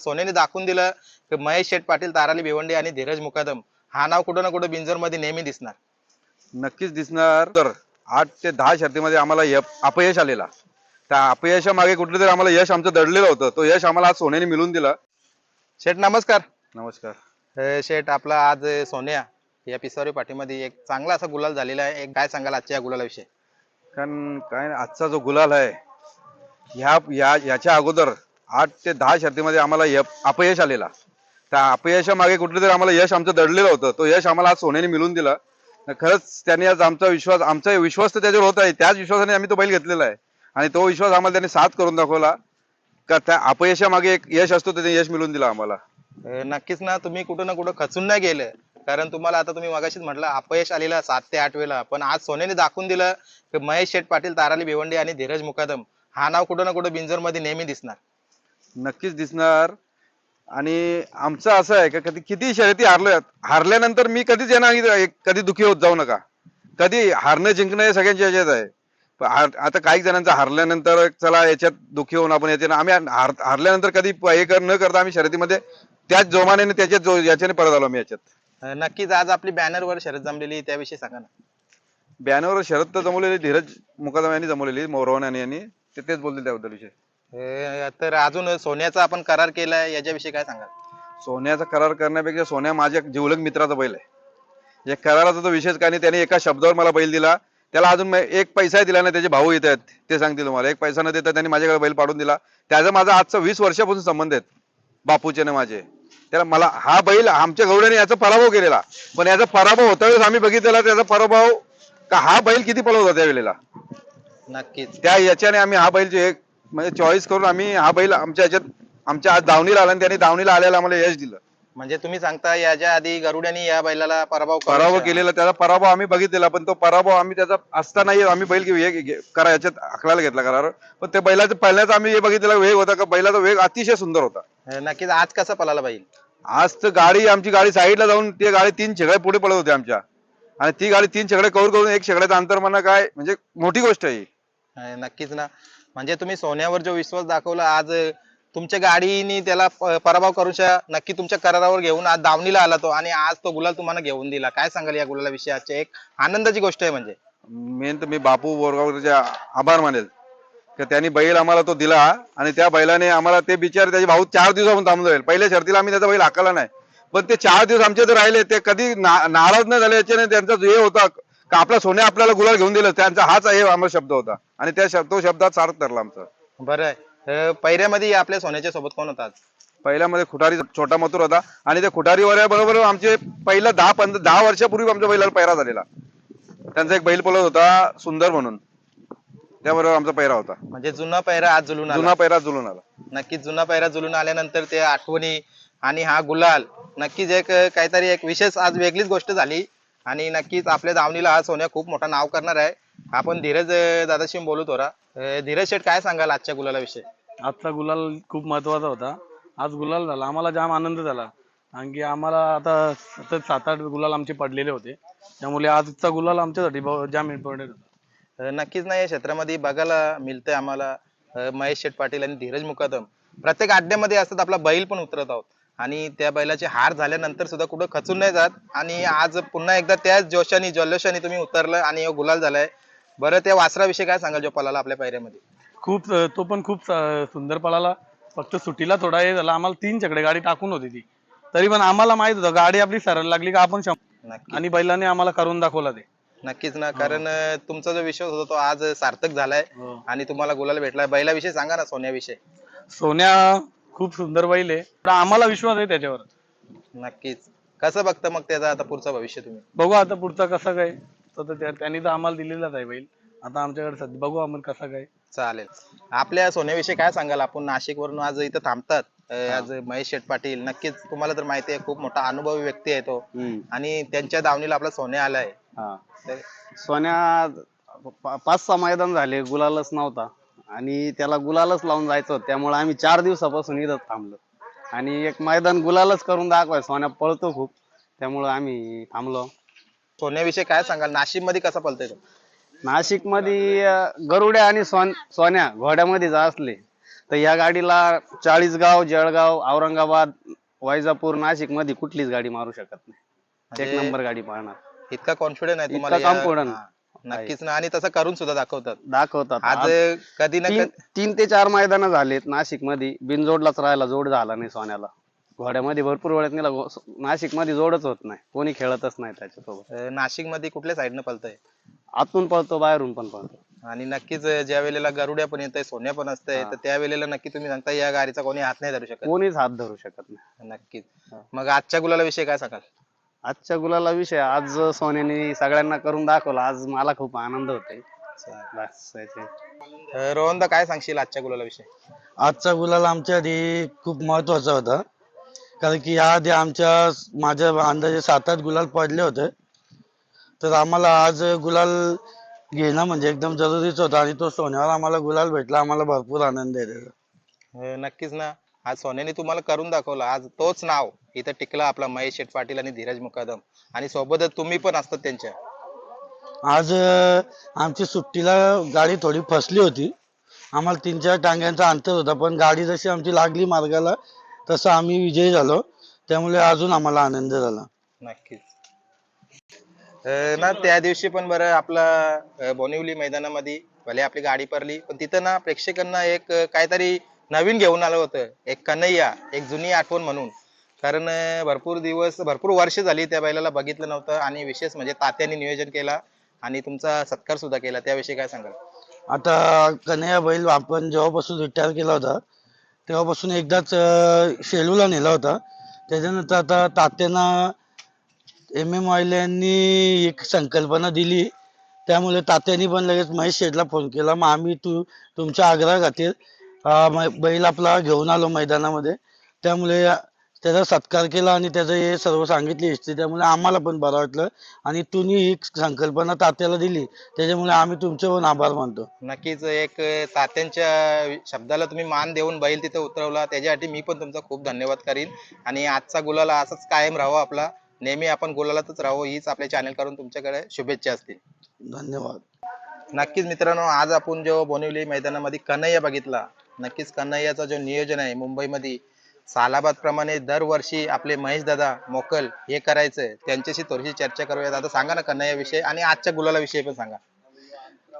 सोन्याने दाखवून दिलं की महेश शेठ पाटील ताराली भिवंडी आणि धीरज मुकादम हा नाव कुठं ना कुठं बिंजरमध्ये नेहमी दिसणार. नक्कीच दिसणार. तर आठ ते दहा शर्तीमध्ये आम्हाला यप- अपयश आलेला. त्या अपयशामागे कुठलं तरी आम्हाला यश आमचं दडलेलं होतं. तो यश आम्हाला आज सोन्याने मिळून दिलं. शेठ नमस्कार. नमस्कार. अं, शेठ आपला आज सोन्या या पिसावरी पाठीमध्ये एक चांगला असा गुलाल झालेला आहे. एक काय सांगाल आजच्या या गुलालाविषयी? कारण काय आजचा जो गुलाल आहे ह्या या याच्या अगोदर आठ ते दहा शर्तीमध्ये आम्हाला अपयश आलेला. त्या अपयशामागे कुठलं तरी आम्हाला यश आमचं दडलेलं होतं. तो यश आम्हाला आज सोन्याने मिळून दिलं. खरंच त्यांनी आज आमचा विश्वास आमचा विश्वास तर त्याच्यावर होत आहे. त्याच विश्वासाने आम्ही तो बैल घेतलेला आहे. आणि तो विश्वास आम्हाला त्यांनी साथ करून दाखवला. का त्या अपयशामागे एक यश असतो त्याने यश मिळून दिलं आम्हाला. नक्कीच ना. तुम्ही कुठं ना कुठं खचून नाही गेले. कारण तुम्हाला आता तुम्ही मगाशीच म्हटलं अपयश आलेलं सात ते आठ वेळा पण आज सोन्याने दाखवून दिलं की महेश शेठ पाटील ताराली भिवंडी आणि धीरज मुकादम. हा नाव कुठं ना कुठं बिंजरमध्ये नेहमी दिसणार. नक्कीच दिसणार. आणि आमचं असं आहे का कधी किती शर्यती हारलोय हारल्यानंतर मी कधीच एक- कधी दुखी होत जाऊ नका. कधी हारणं जिंकणं हे सगळ्यांच्या ह्याच्यात आहे. पण आता काही जणांचं हारल्यानंतर चला याच्यात दुखी होऊन आपण याचे आम्ही हार हारल्यानंतर कधी हे कर न करता आम्ही शर्यतीमध्ये त्याच जोमाने त्याच्यात जो याच्याने परत आलो आम्ही याच्यात. नक्कीच आज आपली बॅनर वर शरद जमलेली त्याविषयी सांगा ना. बॅनरवर शरद तर जमवलेली धीरज मुकादम यांनी जमवलेली मोरवान यांनी ते तेच बोलतील त्याबद्दल विषय. तर अजून सोन्याचा आपण करार केलाय याच्याविषयी काय सांगाल? सोन्याचा करार करण्यापेक्षा सोन्या माझ्या जिवलग मित्राचा बैल आहे. या कराराचा तो विशेष काय नाही त्याने एका शब्दावर मला बैल दिला. त्याला अजून मी एक पैसा दिला नाही त्याचे भाऊ येत आहेत ते सांगतील मला एक पैसा न देता त्यांनी माझ्याकडे बैल पाडून दिला. त्याचा माझा आजचा वीस वर्षापासून संबंध आहेत बापूचे ना माझे. त्याला मला हा बैल आमच्या गौड्याने याचा पराभव केलेला. पण याचा पराभव होता वेळेस आम्ही बघितलेला त्याचा पराभव का हा बैल किती पळत होता त्यावेळेला नक्कीच. त्या याच्याने आम्ही हा बैल जे एक म्हणजे चॉईस करून आम्ही हा बैल आमच्या याच्यात आमच्या आज दावणीला आला आणि त्यांनी दावणीला आल्याला आम्हाला यश दिलं. म्हणजे तुम्ही सांगता याच्या आधी गरुड्यानी या बैलाला पराभव करून पराभव केलेला त्याचा पराभव आम्ही बघितलेला पण तो पराभव आम्ही त्याचा असतानाही आम्ही बैल घे- हे घे- करा याच्यात आखलायला घेतला करार. पण ते बैलाचं पळण्याचा आम्ही हे बघितलेला वेग होता का बैलाचा वेग अतिशय सुंदर होता. नक्कीच आज कसा पळाला बैल? आज तर गाडी आमची गाडी साईडला जाऊन ती गाडी तीन शेगड्या पुढे पडत होती आमच्या. आणि ती गाडी तीन शेगड्या कव्हर करून एक शेगड्याचं अंतर म्हणा काय म्हणजे मोठी गोष्ट आहे. अं, नक्कीच ना. म्हणजे तुम्ही सोन्यावर जो विश्वास दाखवला आज तुमच्या गाडीने त्याला पराभव करू शा नक्की तुमच्या करारावर घेऊन आज दावणीला आला तो आणि आज तो गुलाल तुम्हाला घेऊन दिला. काय सांगाल या गुलाला विषयाचे? एक आनंदाची गोष्ट आहे म्हणजे. मेन तर मी बापू बोरगावकरचे आभार मानेल. तर त्यांनी बैल आम्हाला तो दिला आणि त्या बैलाने आम्हाला ते बिचार त्याचे भाऊ चार दिवसापासून थांबून जाईल पहिल्या शर्तीला आम्ही त्याचा बैल हाकला नाही. पण ते चार दिवस आमचे जर राहिले ते कधी नाराज न झाले याच्याने त्यांचा जो हे होता का आपला सोन्या आपल्याला गुलाल घेऊन दिलं त्यांचा हाच हे आम्हाला शब्द होता. आणि त्या शब्द तो शब्दात सार्थ ठरला आमचा. बरं आहे. अं, पहिऱ्यामध्ये आपल्या सोन्याच्या सोबत कोण होता आज? पहिल्यामध्ये खुटारी छोटा मथुर होता. आणि त्या खुटारीवर बरोबर आमचे पहिला दहा पंधरा दहा वर्षापूर्वी आमच्या बैलाला पैरा झालेला. त्यांचा एक बैल पळत होता सुंदर म्हणून. त्याबरोबर आमचा पैरा होता. म्हणजे जुना पहिरा आज जुलून आला. जुना पैरा जुलून आला. नक्कीच जुना पहिरा जुलून आल्यानंतर ते आठवणी आणि हा गुलाल नक्कीच एक अं, काहीतरी एक विशेष आज वेगळीच गोष्ट झाली. आणि नक्कीच आपल्या दावणीला हा सोन्या खूप मोठा नाव करणार आहे. आपण धीरज अं, दादाशी बोलू थोडा अं, धीरज शेठ काय सांगाल आजच्या गुलालाविषयी आजचा गुलाल खूप महत्त्वाचा होता. आज गुलाल झाला. आम्हाला जाम आनंद झाला. आणखी आम्हाला आता सतत सात आठ गुलाल आमचे पडलेले होते. त्यामुळे आजचा गुलाल आमच्यासाठी जाम इम्पॉर्टंट होता. नक्कीच नाही. या क्षेत्रामध्ये बघायला मिळतंय आम्हाला. अं, महेश शेठ पाटील आणि धीरज मुकादम. प्रत्येक अड्ड्यामध्ये असतात. आपला बैल पण उतरत आहोत. आणि त्या बैलाचे हार झाल्यानंतर सुद्धा कुठं खचून नाही जात. आणि आज पुन्हा एकदा त्याच जोशाने जल्लोषाने तुम्ही उतरलं आणि गुलाल झालाय. बरं त्या वासराविषयी काय सांगाल जो पलाला आपल्या पायऱ्यामध्ये? खूप अं, तो पण खूप अं, सुंदर पळाला. फक्त सुट्टीला थोडा हे झाला. आम्हाला तीन चकडे गाडी टाकून होती ती. तरी पण आम्हाला माहीत होतं गाडी आपली सरळ लागली का आपण नक्की. आणि बैलाने आम्हाला करून दाखवला ते. नक्कीच ना कारण अं, तुमचा जो विश्वास होता तो आज सार्थक झालाय. आणि तुम्हाला गुलाल भेटलाय. बैलाविषयी सांगा ना सोन्याविषयी. सोन्या खूप सुंदर बैल आहे. पण आम्हाला विश्वास आहे त्याच्यावर. नक्कीच. कसं बघता मग त्याचा आता पुढचं भविष्य तुम्ही? बघू आता पुढचा कसा काय. तर त्या- त्यांनी तर आम्हाला दिलेलाच आहे बैल. आता आमच्याकडे सध्या बघू आपण कसा काय. चालेल. आपल्या सोन्याविषयी काय सांगाल? आपण नाशिक वरून आज इथं थांबतात. अं, आज महेश शेठ पाटील. नक्कीच तुम्हाला तर माहिती आहे खूप मोठा अनुभवी व्यक्ती आहे तो. आणि त्यांच्या दावणीला आपला सोन्या आलाय. हा. तर सोन्या पा- पाच सहा मैदान झाले गुलालच नव्हता. आणि त्याला गुलालच लावून जायचं होतं. त्यामुळे आम्ही चार दिवसापासून इथं थांबलो. आणि एक मैदान गुलालच करून दाखवाय. सोन्या पळतो खूप. त्यामुळं आम्ही थांबलो. सोन्याविषयी काय सांगाल? नाशिकमध्ये कसा पलतोय तो? नाशिकमध्ये गरुड्या आणि सोन सोन्या घोड्यामध्ये जर असले तर या गाडीला चाळीसगाव जळगाव औरंगाबाद वैजापूर नाशिकमध्ये कुठलीच गाडी मारू शकत नाही. एक म्हणजे नंबर गाडी पाहणार इतका कॉन्फिडन्स आहे इतका तुम्हाला या- हा, नक्कीच ना. आणि तसं करून सुद्धा दाखवतात. दाखवतात. आज आज कधी ना तीन कधी तीन ते चार मैदान झालेत नाशिकमध्ये बिनजोडलाच राहायला जोड झाला नाही सोन्याला. घोड्यामध्ये भरपूर वेळात नेला. नाशिकमध्ये जोडच होत नाही. कोणी खेळतच नाही त्याच्यासोबत. नाशिकमध्ये कुठल्या साईडनं पलतय आतून पळतो बाहेरून पण पळतो. आणि नक्कीच ज्या वेळेला गरुड्या पण येत सोन्या पण असतंय तर त्या वेळेला नक्की तुम्ही सांगता या गाडीचा कोणी हात नाही धरू शकत. कोणीच हात धरू शकत नाही. नक्कीच. मग आजच्या गुलाला विषय काय सांगाल? आजच्या गुलाला विषय आज सोन्याने सगळ्यांना करून दाखवला. आज मला खूप आनंद होतोय. बस याचे. अं, रोहनदा काय सांगशील आजच्या गुलाला विषय? आजचा गुलाल आमच्यासाठी खूप महत्त्वाचा होता. कारण की याआधी आमच्या माझ्या अंदाजे सात आठ गुलाल पडले होते. तर आम्हाला आज गुलाल घेणं म्हणजे एकदम जरुरीच होतं आणि तो सोन्यावर आम्हाला गुलाल भेटला आम्हाला भरपूर आनंद आहे त्याचा. अं, नक्कीच ना. आज सोन्याने तुम्हाला करून दाखवलं. आज तोच नाव इथं टिकला आपला महेश शेठ पाटील आणि धीरज मुकादम. आणि सोबतच तुम्ही पण असतात त्यांच्या. आज अं, आमची सुट्टीला गाडी थोडी फसली होती. आम्हाला तीन चार टांग्यांचा अंतर होता पण गाडी जशी आमची लागली मार्गाला तसं आम्ही विजयी झालो. त्यामुळे अजून आम्हाला आनंद झाला. नक्कीच. अं, ना त्या दिवशी पण बरं आपला अं, बोनिवली मैदानामध्ये भले आपली गाडी पडली पण तिथं ना प्रेक्षकांना एक अं, काहीतरी नवीन घेऊन आलं होतं. एक कन्हैया एक जुनी आठवण म्हणून. कारण अं, भरपूर दिवस भरपूर वर्ष झाली त्या बैलाला बघितलं नव्हतं आणि विशेष म्हणजे तात्याने नियोजन केला आणि तुमचा सत्कार सुद्धा केला. त्याविषयी काय सांगाल? आता कन्हैया बैल आपण जेव्हापासून रिटायर केला होता तेव्हापासून एकदाच शेलूला नेला होता. त्याच्यानंतर आता तात्यांना एम एम यांनी एक संकल्पना दिली. त्यामुळे तात्यांनी पण लगेच महेश शेठला फोन केला. मग आम्ही तू तुमच्या आग्रहाखातीर मै- बैल आपला घेऊन आलो मैदानामध्ये. त्यामुळे त्याचा सत्कार केला आणि त्याचं हे सर्व सांगितली हिस्ट्री त्यामुळे आम्हाला पण बरं वाटलं. आणि तुम्ही ही संकल्पना तात्याला दिली. त्याच्यामुळे आम्ही तुमचे पण आभार मानतो. नक्कीच एक तात्यांच्या शब्दाला तुम्ही मान देऊन बैल तिथे उतरवला. त्याच्यासाठी मी पण तुमचा खूप धन्यवाद करीन. आणि आजचा गुलाला असंच कायम राहावं आपला. नेहमी आपण गुलालातच राहावं हीच आपल्या चॅनल करून तुमच्याकडे शुभेच्छा असतील. धन्यवाद. नक्कीच मित्रांनो आज आपण जो बोनिवली मैदानामध्ये कन्हैया बघितला. नक्कीच कन्हैयाचा जो नियोजन आहे मुंबईमध्ये सालाबाद प्रमाणे दरवर्षी आपले महेश दादा मोकल हे करायचंय त्यांच्याशी थोडीशी चर्चा करूया दादा सांगा ना कन्हैया विषय आणि आजच्या गुलाला विषयी पण सांगा.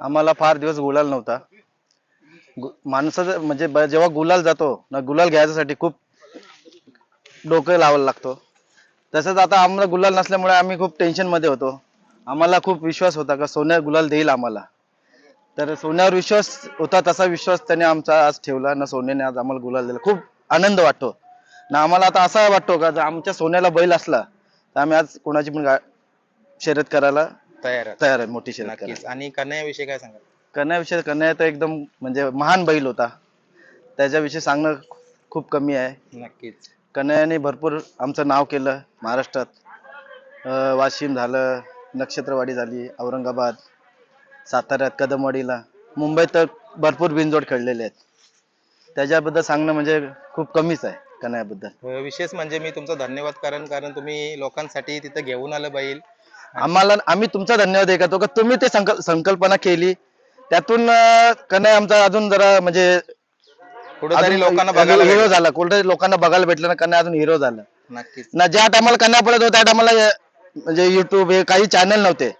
आम्हाला फार दिवस गुलाल नव्हता. गु- माणसाचं म्हणजे ब- जेव्हा गुलाल जातो ना गुलाल घ्यायसाठी खूप डोकं लावायला लागतो. तसंच आता आम्हाला गुलाल नसल्यामुळे आम्ही खूप टेन्शनमध्ये होतो. आम्हाला खूप विश्वास होता का सोन्या गुलाल देईल आम्हाला. तर सोन्यावर विश्वास होता तसा विश्वास त्याने आमचा आज ठेवला. ना सोन्याने आज आम्हाला गुलाल दिला. खूप आनंद वाटतो. ना आम्हाला आता असा वाटतो का जर आमच्या सोन्याला बैल असला तर आम्ही आज कोणाची पण गा- शर्यत करायला तयार आहे. तयार आहे मोठी शर्यत करायला. आणि कन्हैया विषयी काय सांगा कन्याविषयी कन्या तर एकदम म्हणजे महान बैल होता. त्याच्याविषयी सांगणं खूप कमी आहे. नक्कीच. कन्याने भरपूर आमचं नाव केलं महाराष्ट्रात. अं, वाशिम झालं नक्षत्रवाडी झाली औरंगाबाद साताऱ्यात कदमवाडीला. मुंबईत तर भरपूर बिनजोड खेळलेले आहेत. त्याच्याबद्दल सांगणं म्हणजे खूप कमीच आहे कन्याबद्दल अं, विशेष म्हणजे मी तुमचा धन्यवाद करेन कारण तुम्ही लोकांसाठी तिथं घेऊन आलं बैल. आम्हाला आम्ही तुमचा धन्यवाद हे करतो का? तुम्ही ते संकल्प संकल्पना केली. त्यातून अं, कन्या आमचा अजून जरा म्हणजे कुठेतरी लोकांना बघायला हिरो भेटेल. झाला. कुठेतरी लोकांना बघायला भेटलं ना कन्या अजून हिरो झाला. नक्कीच. ना ज्या टायमाला कन्या पडत होत्या त्या टायमाला म्हणजे युट्यूब हे काही चॅनल नव्हते.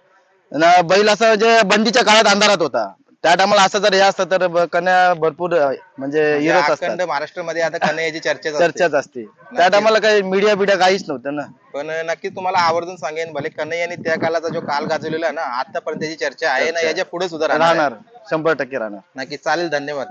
ना बैल असं म्हणजे बंदीच्या काळात अंधारात होता. त्या टायमाला असं जर हे असतं तर ब- कन्या भरपूर अं, म्हणजे म्हणजे अखंड महाराष्ट्रामध्ये आता कन्हैयाची चर्चा चर्चाच असते. त्या टायमाला काही मीडिया बिडिया काहीच नव्हतं ना. पण नक्कीच तुम्हाला आवर्जून सांगेन भले कन्हैयाने त्या काळाचा जो काल गाजवलेला आहे ना आतापर्यंत त्याची चर्चा आहे ना याच्यापुढे सुद्धा. राहणार शंभर टक्के राहणार. नक्की चालेल धन्यवाद.